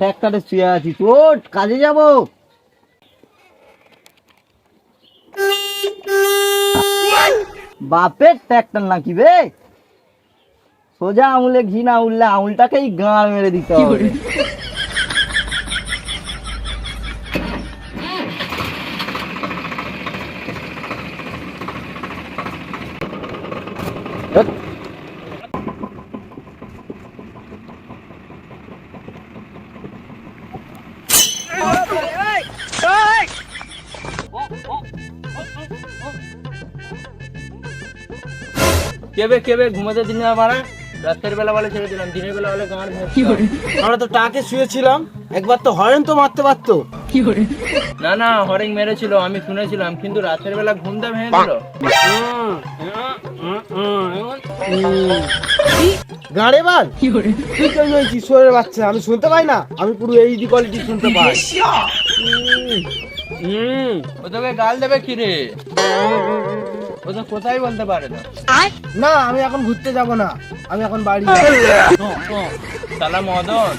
ট্র্যাক্টরে শুয়ে আছি। ওট কাজে যাব? বাপের ট্র্যাক্টর নাকি বে? সোজা আঙুলে ঘি না উঠলে আঙুলটাকেই গাঁড় মেরে দিতে হবে। ধ্যাৎ। কেবে কেবে ঘুমাতে দিন না মারা রাতের বেলা বলে ছেড়ে দিলাম দিনের বেলা বলে গাঁড় আমরা তো টাকে শুয়েছিলাম একবার তো হরেন তো মারতে পারতো। না না হরিং মেরেছিল আমি শুনেছিলাম কিন্তু রাতের বেলা ঘুমটা ভেঙে দিল গাড়ে বার তুই কেন হয়েছিস সোরের বাচ্চা আমি শুনতে পাই না। আমি পুরো এইচডি কোয়ালিটি শুনতে পাই। হুম। ও তোকে গাল দেবে কি রে? ও তো কোথায় বলতে পারে না। না আমি এখন ঘুরতে যাব না। আমি এখন বাড়ি যাব। সালা মদন।